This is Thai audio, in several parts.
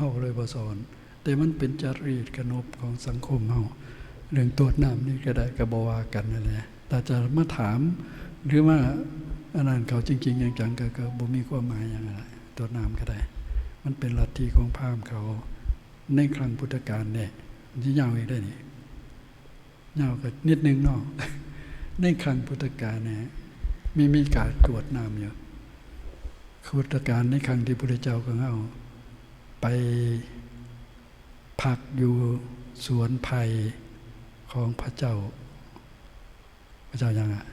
เฮาเลยบ่สอน แต่มันเป็นจริตขนบของสังคมเฮาเรื่องตรวน้ำนี่ก็ได้ก็บ่ว่ากันนั่นแหละแต่จะมาถามหรือว่าอันนั้นเขาจริงๆจังก็ก็บ่มีความหมายหยังไรตรวน้ำก็ได้ มันเป็นลัทธิของพราหมณ์เขาในครั้งพุทธกาลเนี่ยมันสิยาวอีกได้นี่ยาวก็นิดนึงเนาะในครั้งพุทธกาลเนี่ยมีมีการตรวจน้ำอยู่พุทธกาลในครั้งที่พระเจ้าของเรา ไปพักอยู่สวนไผ่ของพระเจ้า พระเจ้ายังอะ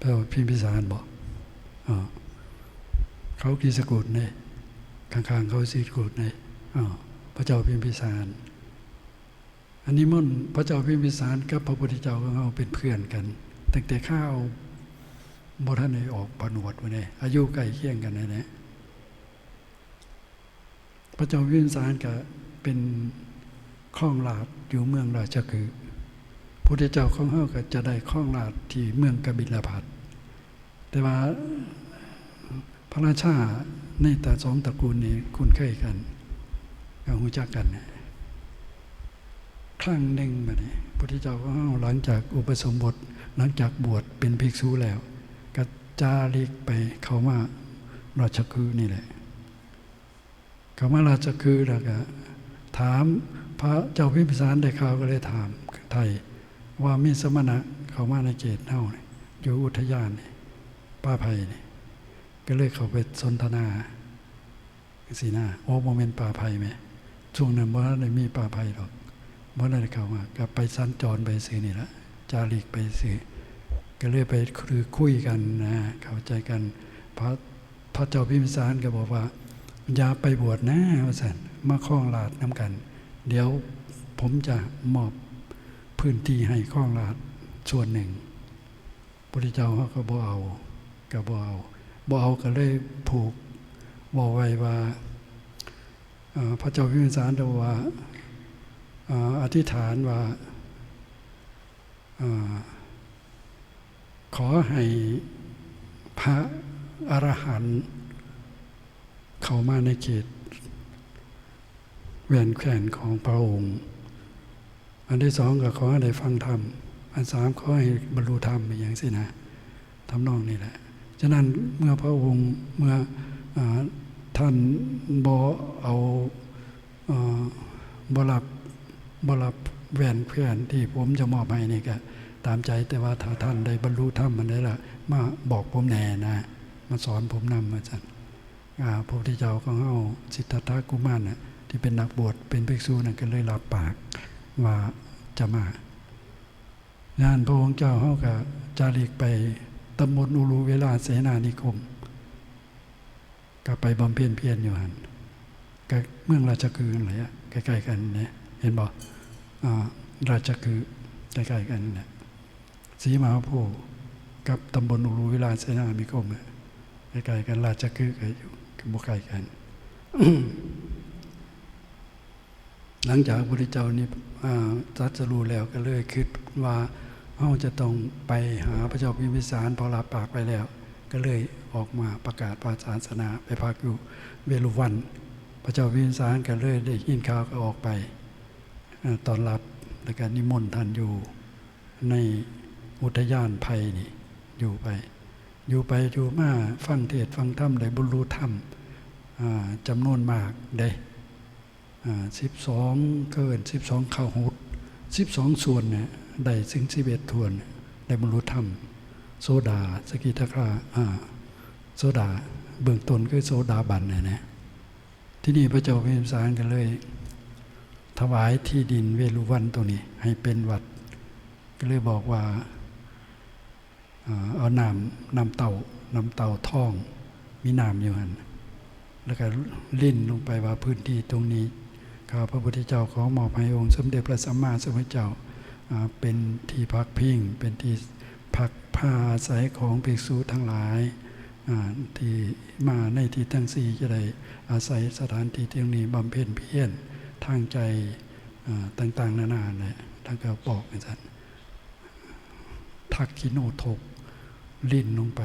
พระพิมพิสารบอกอเขากีสกุลเนี่ยข้างๆเขาสีกุลเนี่ยพระเจ้าพิมพิสารอันนี้มุ่นพระเจ้าพิมพิสารกับพระพุทธเจ้าของเราเป็นเพื่อนกัน ตั้งแต่ข้าว บท่านได้ออกผนวดวันนี้อายุใกล้เคียงกันนะเนี่ยพระเจ้าพิมพิสารก็เป็นข้องลาดอยู่เมืองราชคือพุทธเจ้าของเขาก็จะได้ข้องลาดที่เมืองกบิลพัทแต่ว่าพระราชาในแต่สองตระกูลนี้คุ้นเคยกันก็รู้จักกันครั้งหนึ่งแบบนี้พระพุทธเจ้าก็หลังจากอุปสมบทหลังจากบวชเป็นภิกษุแล้ว จาริกไปเขามาราชคือนี่แหละเขามาราชคือแล้วก็ถามพระเจ้าพิพิสารได้ข่าวก็เลยถามไทย ว่ามีสมณะเขามาในเขตเน่าอยู่อุทยานนี่ป้าภัยนี่ก็เลยเขาไปสนทนาสีหน้าโอ้โมเมนต์ป่าภัยไหมช่วงนั้นว่าได้มีป่าภัยหรอกเมื่อไรเขามาก็ไปสัญจรไปซื้อนี่ละจาริกไปซื้อ ก็เลยไปคือคุยกันนะเข้าใจกันพระพระเจ้าพิมพิสารก็บอกว่าอย่าไปบวชนะว่าสันมาคล้องลาดน้ำกัน เดี๋ยวผมจะมอบพื้นที่ให้คล้องลาดส่วนหนึ่งพระเจ้าเขาก็บ่เอาก็บ่เอาบ่เอาก็เลยผูกบอกไว้ว่าพระเจ้าพิมพิสารบอกว่าอธิษฐานว่า ขอให้พระอรหันต์เข้ามาในเขตแหวนแขวนของพระองค์ อันที่สองก็ขอให้ได้ฟังธรรม อันสามขอให้บรรลุธรรมอย่างสินะทำนองนี่แหละ ฉะนั้นเมื่อพระองค์เมื่ออท่านบอเอาอาบรับ บรับแหวนเพื่อนที่ผมจะมอบให้นี่ก็ ตามใจแต่ว่าถ้าท่านได้บรรลุธรรมมันได้ละมาบอกผมแน่นะ มาสอนผมนำมาจันอ่าพระพุทธเจ้าของเอาสิทธัตถกุมารน่ะที่เป็นนักบวชเป็นภิกษุนั่นก็เลยรับปากว่าจะมางานพระองค์เจ้าเขาก็จาริกไปตำบลอุรุเวลาเสนานิคม ก็ไปบำเพ็ญเพียรอยู่หันก็เมืองราชคืออะไรอะใกล้ๆกันเนี่ยเห็นบอกราชคือใกล้ๆกันเนี่ย สีมหาโพธิ์กับตำบลอุรุวิลาเสนามิคมใกล้ๆกันราชคือก็อยู่กับบุใกล้กัน หลังจากพระพุทธเจ้านี่ตรัสรู้แล้วก็เลยคิดว่าเราจะต้องไปหาพระเจ้าพิมพิสารพอลาปากไปแล้ว ก็เลยออกมาประกาศพระศาสนาไปพักอยู่เวลุวัน พระเจ้าพิมพิสารก็เลยได้ยินข่าวก็ออกไปตอนรับแล้วก็นิมนต์ท่านอยู่ใน อุทยานภัยนี่ อยู่ไป อยู่ไปอยู่มาฟังเทศฟังธรรมได้บรรลุธรรมจำนวนมากได้สิบสองเกินสิบสองข้าวหุดสิบสองส่วนเนี่ยได้ซึ่งสิบเอ็ดทวนได้บรรลุธรรม โซดาสกิทาคาโซดาเบื้องต้นคือโซดาบันเนี่ยนะที่นี่พระเจ้าพิมพิสารกันเลย ถวายที่ดินเวลุวันตรงนี้ ให้เป็นวัด ก็เลยบอกว่า เอาน้ำน้ำเต่าน้ำเต่าท่อง มีน้ำอยู่หันแล้วก็ลิ่นลงไปว่าพื้นที่ตรงนี้ข้าพระพุทธเจ้าขอมอบให้องค์สมเด็จพระสัมมาสัมพุทธเจ้าเป็นที่พักพิงเป็นที่พักผ้าอาศัยของภิกษุทั้งหลายที่มาในที่ทั้งสี่จะได้อาศัยสถานที่ที่นี้บำเพ็ญเพียรทางใจต่างๆ นานาเนี่ยท่านก็บอกอาจารย์ทักขิโนทก ลิ้นลงไป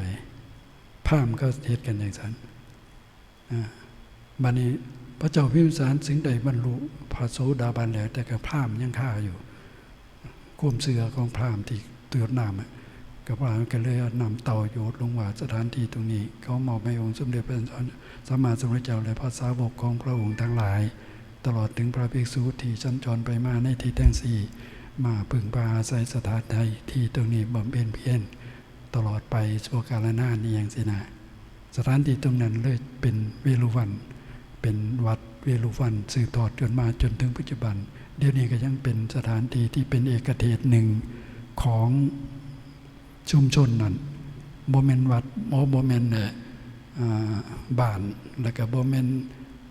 พพราหมณ์ก็เหตุกันอย่างนั้นอ่าบัดนี้พระเจ้าพิมสารถึงได้บรรลุพระโสดาบันแล้ว แต่ก็พรามยังฆ่าอยู่ควมเสือของพราหมณ์ที่เตือนน้ำอะก็พราหมณ์ก็เลยเอานำเต่าโยดลงว่าสถานที่ตรงนี้ เขามอบให้องค์สมเด็จพระสัมมาสัมพุทธเจ้าและพระสาวกของพระองค์ทั้งหลาย ตลอดถึงพระภิกษุที่สัญจรไปมาในที่ทั้งสี่มาพึ่งพาอาศัยสถานใดที่ตรงนี้บำเพ็ญเพียร ตลอดไปชั่วกาลนานนี้อย่างสินะสถานที่ตรงนั้นเลยเป็นเวรุวัน เป็นวัดเวรุวันสืบทอดจนมาจนถึงปัจจุบัน เดี๋ยวนี้ก็ยังเป็นสถานที่ที่เป็นเอกเทศหนึ่งของชุมชนนั้นโบเมนวัดโมโบเมนเนี่ยบ้านแล้วก็โบเมน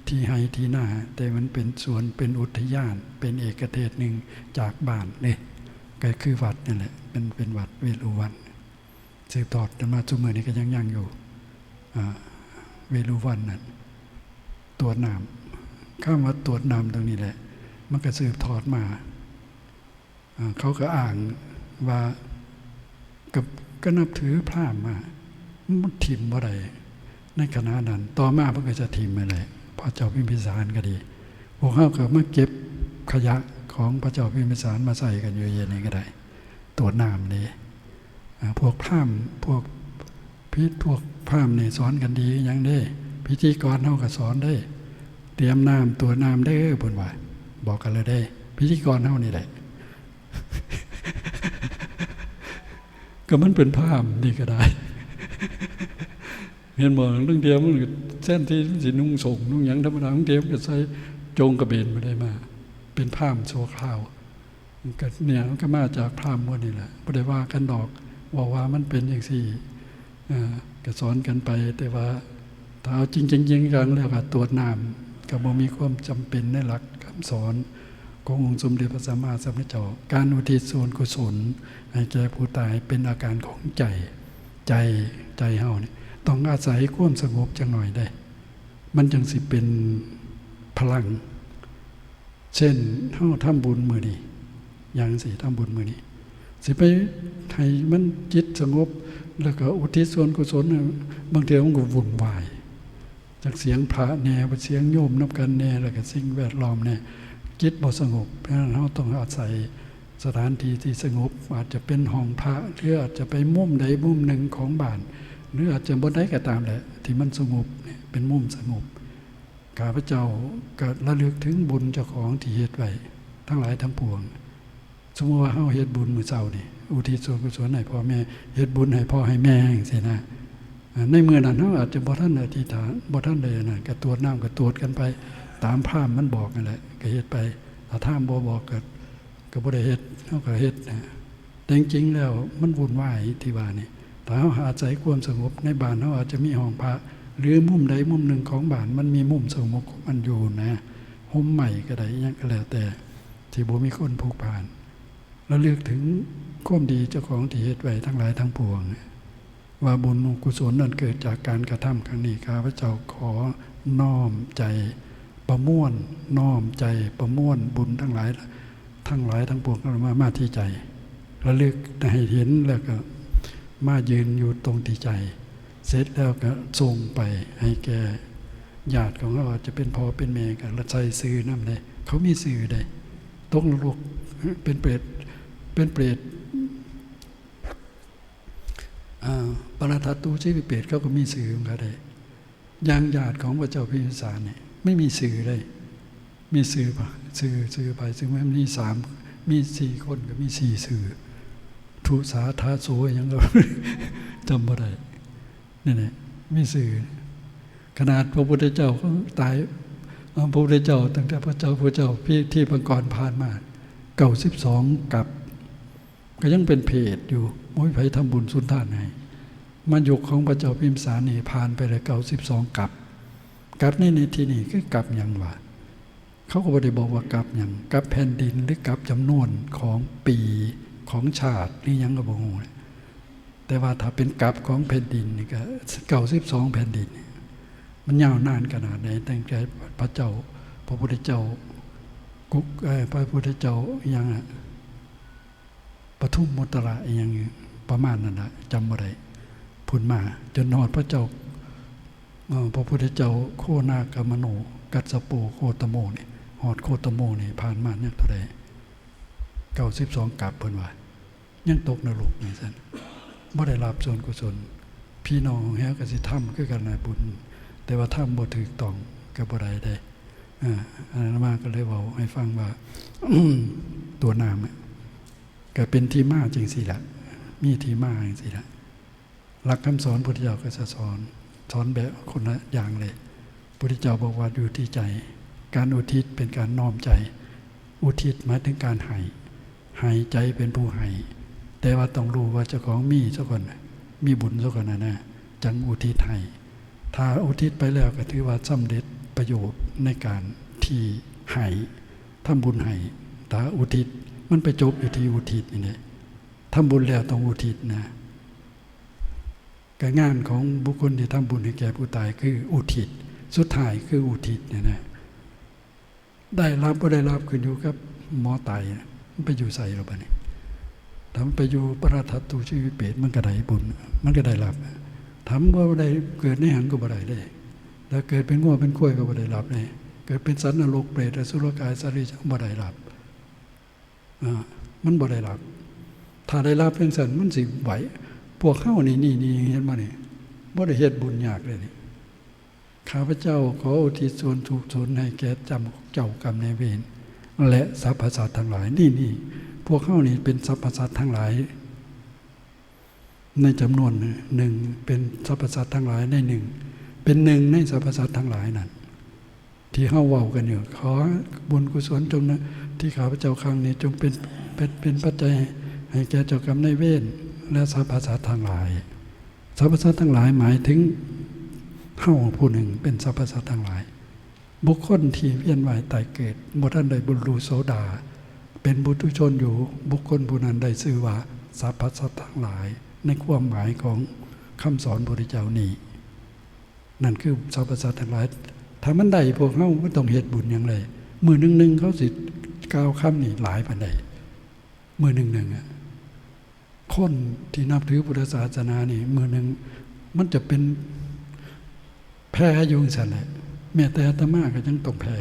ที่ให้ที่หน้า แต่มันเป็นสวนเป็นอุทยาน เป็นเอกเทศหนึ่งจากบ้านเนี่ยก็คือวัดนี่แหละเป็นเป็นวัดเวรุวัน สืบทอดจนมาจุมือนี้ก็ยังยังอยู่เวรุวันนั่นตรวจน้ำข้ามาตรวจน้ำตรงนี้แหละ มันก็สืบทอดมาอ่าเขาก็อ่างว่ากับก็นับถือพราหมามันถิ่มว่าไรในขณะนั้น ต่อมาเพิ่นก็จะถิ่มมาเลยพระเจ้าพิมพิสารก็ดีพวกเขาก็มาเก็บขยะของพระเจ้าพิมพิสารมาใส่กันอยู่เย็นนี้ก็ได้ตรวจน้ำนี่ พวกพราหมพวกพิษพวกพราหมณ์นี่สอนกันดีอยังได้ พิธีกรเฮาก็สอนได้ เตรียมน้ำตัวน้ำได้เอบนว่าบอกกันเลยได้ พิธีกรเฮานี่แหละก็มันเป็นภาพนี่ก็ได้เห็นบอกเรื่องเดียวมันเส้นที่สินุ่งส่งนุ่งยังธรรมดาของเดียวมันก็ใส่จงกระเบนมาได้มา เป็นภาพโชว์คราวก็เนี่ยก็มาจากพรามพวกนี่แหละไม่ได้ว่ากันดอก ว่าว่ามันเป็นอย่างสี่ก็สอนกันไป แต่ว่าถ้าเอาจริงจริงจริงจังแล้วก็ตรวจน้ำก็บ่มีความจำเป็นในหลักคำสอนขององค์สมเด็จพระสัมมาสัมพุทธเจ้าการอุทิศส่วนกุศลให้แก่ผู้ตายเป็นอาการของใจใจใจเฮาเนี่ยต้องอาศัยความสงบจังหน่อยได้ มันจึงสิเป็นพลัง เช่นเฮาทำบุญมือนี้อย่างสิทำบุญมือนี้ สิไปให้มันจิตสงบ แล้วก็อุทิศส่วนกุศลน่ะบางทีมันก็วุ่นวาย จากเสียงพระแน่เสียงโยมนับกันแน่แล้วก็สิ่งแวดล้อมแน่จิตบ่สงบเพราะฉะนั้นเราต้องอาศัยสถานที่ที่สงบ อาจจะเป็นห้องพระหรืออาจจะไปมุมใดมุมหนึ่งของบ้าน หรืออาจจะบนใดก็ตามแหละที่มันสงบเนี่ยเป็นมุมสงบข้าพเจ้าก็ระลึกถึงบุญเจ้าของที่เหตุไว้ทั้งหลายทั้งปวง สมมติว่าเฮาเฮ็ดบุญมื้อเช้านี่อุทิศส่วนกุศลให้พ่อแม่เฮ็ดบุญให้พ่อให้แม่จังซี่นะในเมื่อนั้นเฮาอาจจะบ่ทันอธิษฐานบ่ทันได้นั่นก็ตรวจน้ำก็ตรวจกันไป ตามพรามมันบอกนั่นแหละก็เฮ็ดไปถ้าถามบ่บอกก็ก็บ่ได้เฮ็ดเฮาก็เฮ็ดนะแต่จริงๆแล้วมันวุ่นวายที่ว่านี่ถ้าเฮาอาศัยความสงบในบ้านเฮาอาจจะมีห้องพระหรือมุมใดมุมหนึ่งของบ้านมันมีมุมสงบของมันอยู่นะห่มใหม่ก็ได้ยังก็แล้วแต่ที่บ่มีคนผูกผ่าน แล้วเลือกถึงความดีเจ้าของที่เฮ็ดไว้ทั้งหลายทั้งปวง ว่าบุญกุศลนั้นเกิดจากการกระทำครั้งนี้ข้าพเจ้าขอน้อมใจประมวลน้อมใจประมวลบุญทั้งหลาย ทั้งหลายทั้งปวงมามาที่ใจระลึกให้เห็นแล้วก็มายืนอยู่ตรงที่ใจ เสร็จแล้วก็ส่งไปให้แก่ญาติของเราจะเป็นพ่อเป็นแม่กันละใจซื้อน้ำเลยเขามีสื่อได้ตกนรกเป็นเปรต เป็นเปรตปรทัตตูชีวิเปรตเขาก็มีสื่อของเขาได้ยางญาติของพระเจ้าพิมพิสารเนี่ยไม่มีสื่อได้มีสื่อปะสื่อสื่อไปสื่อไม่มีสามมีสี่คนก็มีสี่สื่อทุสาทาโสยังก็จำบ่ได้นี่แหละมีสื่อ ขนาดพระพุทธเจ้าก็ตายพระพุทธเจ้าตั้งแต่พระเจ้าพระเจ้าพี่ที่พังกรผ่านมาเก่าสิบสองกับ ก็ยังเป็นเพจอยู่โอ้ยไผทำบุญสุนทานให้มันยุคของพระเจ้าพิมสารนี่ผ่านไปเลยเก่าสิบสองกับกับในในที่นี้คือกับอย่างว่าเขาก็ไม่ได้บอกว่ากับอย่างกับแผ่นดินหรือกับจำนวนของปีของชาตินี่ยังก็บอกแต่ว่าถ้าเป็นกับของแผ่นดินนี่ก็เก่าสิบสองแผ่นดิน มันยาวนานขนาดไหนตั้งแต่พระเจ้า พระพุทธเจ้ากุกพระพุทธเจ้ายัง ปทุมมุตระอย่างประมาณนั้นนะจำอะไรพพุนมา จนนอดพระเจ้าพระพุทธเจ้าโคนาคามโน กัสสโปโคตโมนี่หอดโคตโมนี่ผ่านมาเนี่ยเท่าไรเก้าสิบสองกับเพิ่นว่า ยังตกนรกนี่สันบ่ได้รับส่วนกุศล พี่น้องแฮวกสิทำคือกันนะบุญ แต่ว่าทำบ่ถูกต้องก็บ่ได้ได้อ่าอันนั้นมาก็เลยเว้าให้ฟังว่าตัวนามเนี่ย ก็เป็นที่มาจริงสิละมีที่มาจริงสิละหลักคำสอนพุทธเจ้าก็จะสอนสอนแบบคนละอย่างเลยพุทธเจ้าบอกว่าอยู่ที่ใจ การอุทิศเป็นการน้อมใจ อุทิศหมายถึงการให้ให้ใจเป็นผู้ให้แต่ว่าต้องรู้ว่าเจ้าของมีเจ้าก่อนมีบุญเจ้าก่นนะนะจังอุทิศให้ถ้าอุทิศไปแล้วก็ถือว่าสำเร็จประโยชน์ในการที่ให้ทำบุญให้ถ้าอุทิศ มันไปจบอยู่ที่อุทิศนี่แหละทำบุญแล้วต้องอุทิศนะการงานของบุคคลที่ทำบุญให้แก่ผู้ตายคืออุทิศสุดท้ายคืออุทิศเนี่ยนะได้รับก็ได้รับขึ้นอยู่กับหมอตายมันไปอยู่ใส่เราบ้านี่ถ้ามันไปอยู่ประทัตตูชีวิตเปรตมันก็ได้บุญ มันก็ได้รับทำว่าได้เกิดในหันก็บ่ได้เลยแล้วเกิดเป็นง้วเป็นกล้วยก็บ่ได้รับเลยเกิดเป็นสัตว์นรกเปรตอสุรกายสรีจังบ่ได้รับ มันบ่ได้รับถ้าได้รับเพียงสันมันสิไหวพวกเข้านี่นี่นี่เห็นมาเนี่ยบ่ได้เฮ็ดบุญยากเลยนี่ข้าพเจ้าขออุทิศส่วนถูกส่วนให้แก่จำเจ้ากรรมในเวรและสรรพสัตว์ทั้งหลายนี่นี่พวกเข้านี่เป็นสรรพสัตว์ทั้งหลาย ในจำนวนหนึ่งเป็นสรรพสัตว์ทั้งหลายในหนึ่งเป็นหนึ่งในสรรพสัตว์ทั้งหลายนั่น ที่เข้าเว้ากันอยู่ขอบุญกุศลจงนะที่ข้าพเจ้าครั้งนี้จงเป็นเป็นเป็นปัจจัยให้แก่เจ้ากรรมในายเวรและสรรพสัตว์ทั้งหลายสรรพสัตว์ทั้งหลายหมายถึงเฮาผู้หนึ่งเป็นสรรพสัตว์ทั้งหลาย บุคคลที่เวียนว่ายตายเกิดบ่ท่านใดบุญรูโสดา เป็นบุตุชนอยู่บุคคลผู้นั้นได้ชื่อว่าสรรพสัตว์ทั้งหลาย ในความหมายของคำสอนพระพุทธเจ้านี้ นั่นคือสรรพสัตว์ทั้งหลาย ถ้ามันได้พวกเฮาไม่ต้องเฮ็ดบุญอย่างไรมือหนึ่งหนึ่งเขาสิกล่าวคำนี่หลายปานใดมือหนึ่งหนึ่งอะคนที่นับถือพุทธศาสนานี่มือหนึ่งมันจะเป็นแพ้ยู่สันแหละแม้แต่อาตมาก็ยังต้องแพ้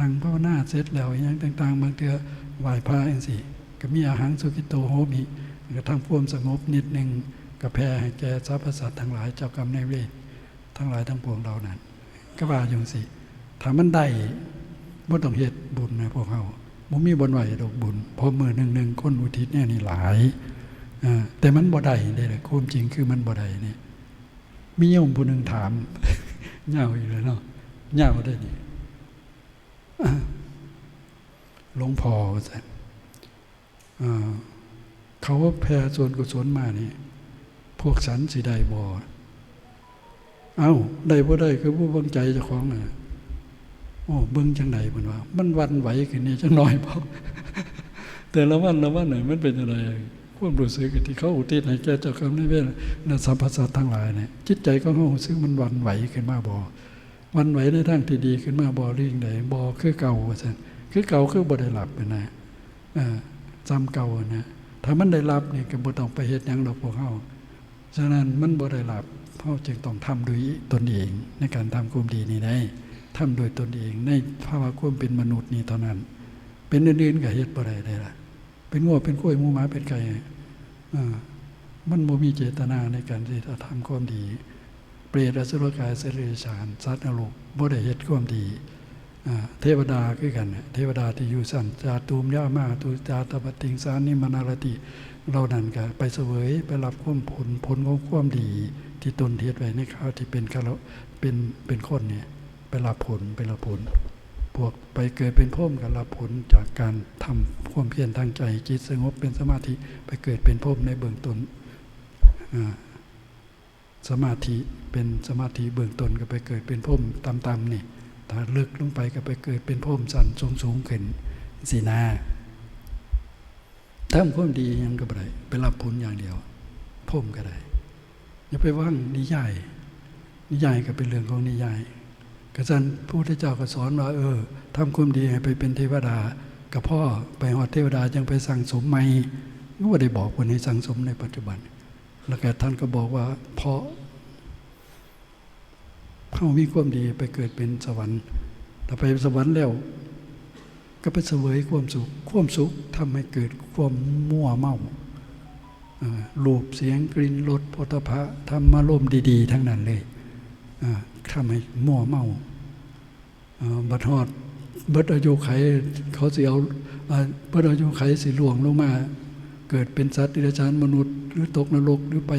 นั่งภาวนาเสร็จแล้วอยังต่างๆบางเทือไหว้พระเองสิก็มีอาหารสุกิโตโหมิก็ทำความสงบนิดหนึ่งก็แพ้ให้แก่สรรพสัตว์ทั้งหลายเจ้ากรรมนายเวรทั้งหลายทั้งปวงเรานั้น ก็ว่าอยู่สิถ้ามันได้บ่ต้องเฮ็ดบุญนะพวกเขาบ่มีบ่ไหวดอกบุญเพราะมือหนึ่งหนึ่งคนอุทิศเนี่ยนี่หลายอแต่มันบ่ได้เด้เลยความจริงคือมันบ่ได้นี่มีโยมผู้หนึ่งถามเหงาอีกแล้วเนาะเหงาได้นี่หลวงพ่อซั่นเขาแผ่ส่วนกุศลมานี่ พวกสันสิได้บ่ เอ้าได้บ่ได้คือผู้เบิ่งใจเจ้าของอะโอ้เบิ่งจังไดเพิ่นว่า มันวันไหวขึ้นนี่จังน้อยบ่แต่ละวันละวันไหนมันเป็นอะไรความรู้สึกที่เขาอุทิศให้แก่เจ้ากรรมนายเวรและสรรพสัตทั้งหลายเนี่ยจิตใจของเขาซึ่งมันวันไหวขึ้นมาบ่วันไหวในทางที่ดีขึ้นมาบ่เรื่องใดบ่คือเก่าว่าซั่นคือเก่าคือบ่ได้หลับไปนะอ่าจำเก่านะถ้ามันได้รับนี่ก็บ่ต้องไปเฮ็ดหยังดอกพวกเฮาฉะนั้นมันบ่ได้หลับ เฮาจึงต้องทำด้วยตนเองในการทำความดีนี้ได้ทำโดยตนเอง ในภาวะความเป็นมนุษย์นี้เท่านั้น เป็นอื่นๆก็เฮ็ดบ่ได้ลยล่ะ เป็นงัวเป็นกล้วยมูหมาเป็นไก่มันบ่มีเจตนาในการที่จะทำความดี เปรตอสุรกายเสรีฉานสัตว์นรกบ่ได้เฮ็ดความดีเทวดาคือกัน เทวดาที่อยู่สั่นจาตูมยามาตุจาตปติงสารนิมนารติเรานั่นก็ไปเสวยไปรับความผลผลของความดี ที่ตนเฮ็ดไว้ในคราวที่เป็นคารวะเป็นเป็นคนเนี่ยไปรับผลไปรับผลพวกไปเกิดเป็นพรหมกับรับผลจากการทำความเพียรทางใจจิตสงบเป็นสมาธิไปเกิดเป็นพรหมในเบื้องต้นอ่าสมาธิเป็นสมาธิเบื้องต้นก็ไปเกิดเป็นพรหมต่ำๆนี่ถ้าลึกลงไปก็ไปเกิดเป็นพรหมสันสูงสูงๆขึ้นสีนาทำความดียังก็ได้ไปรับผลอย่างเดียวพรหมก็ได้ อย่าไปว่างนิยาย นิยายก็เป็นเรื่องของนิยายกระสันพระพุทธเจ้าก็สอนว่าเออทำความดีให้ไปเป็นเทวดากับพ่อไปหอดเทวดาจังไปสั่งสมใหม่ก็ว่าได้บอกวันให้สั่งสมในปัจจุบัน แล้วก็ท่านก็บอกว่าเพราะเขามีความดีไปเกิดเป็นสวรรค์ถ้าไปสวรรค์แล้ว ก็ไปเสวยความสุข ความสุขทำให้เกิดความมั่วเมาเอ่อ รูปเสียงกลิ่นรสโผฏฐะธรรมารมดีๆ ทั้งนั้นเลยทำให้มั่วเมาบัดฮอดเบิดอายุไขเขาสิเอาเบิดอายุไขสิหลวงลงมา เกิดเป็นสัตว์ดิเรกชันมนุษย์ หรือตกนรกหรือไป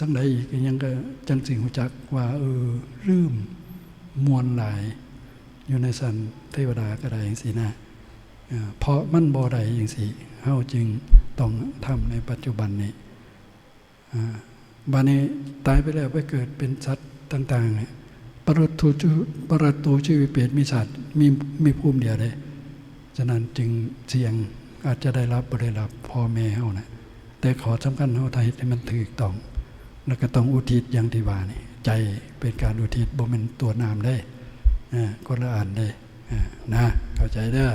สังใดอีกยังก็จังสิงหูจักว่าเออลืมมวลหลาย อยู่ในสันเทวดาก็ได้อย่างสีนะเอ่อเพราะมันบ่ได้อย่างสีเฮาจึง ต้องทำในปัจจุบันนี้อ่านี้ตายไปแล้วไปเกิดเป็นสัตว์ต่างๆเนี่ยปรตุจุประตูชีวิเปรตมีสัตว์มีมีภูมิเดียวเลยฉะนั้นจึงเสี่ยงอาจจะได้รับบ่ได้รับพ่อแม่เฮานะแต่ขอสำคัญเฮาไทยให้มันถูกต้อง แล้วก็ต้องอุทิศอย่างที่ว่านี่ใจเป็นการอุทิศบ่แม่นตัวนามได้อ่าคนละอันเลยอ่านะเข้าใจเด้อ